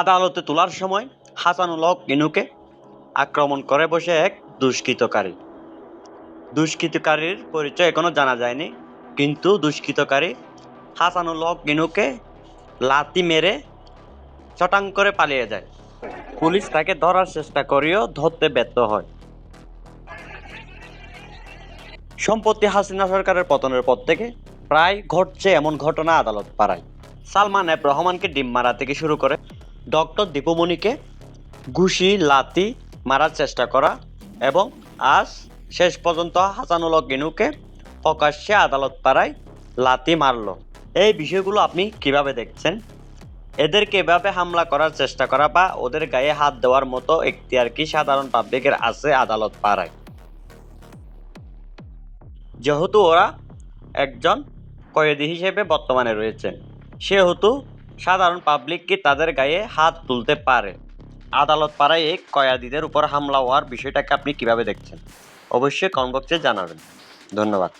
আদালতে তোলার সময় হাসানুল হক ইনুকে আক্রমণ করে বসে এক দুষ্কৃতকারী। দুষ্কৃতকারীর পরিচয় এখনও জানা যায়নি, কিন্তু দুষ্কৃতকারী হাসানুল হক ইনুকে লাতি মেরে চটাং করে পালিয়ে যায়। পুলিশ তাকে ধরার চেষ্টা করেও ধরতে ব্যর্থ হয়। সম্পত্তি হাসিনা সরকারের পতনের পর থেকে প্রায় ঘটছে এমন ঘটনা আদালত পাড়ায়। সালমান এফ রহমানকে ডিম মারা থেকে শুরু করে ডক্টর দীপমণিকে ঘুষি লাতি মারার চেষ্টা করা এবং আজ শেষ পর্যন্ত হাসানুল গিনুকে প্রকাশ্যে আদালত পাড়ায় লাতি মারল। এই বিষয়গুলো আপনি কীভাবে দেখছেন? এদেরকে এভাবে হামলা করার চেষ্টা করা বা ওদের গায়ে হাত দেওয়ার মতো এখতিয়ার কি সাধারণ পাবলিকের আছে আদালত পাড়ায়? যেহেতু ওরা একজন কয়েদি হিসেবে বর্তমানে রয়েছে সেহেতু সাধারণ পাবলিক কি তাদের গায়ে হাত তুলতে পারে? আদালত পাড়ায় এই কয়াদিদের উপর হামলা হওয়ার বিষয়টাকে আপনি কীভাবে দেখছেন? অবশ্যই কমেন্ট জানাবেন। ধন্যবাদ।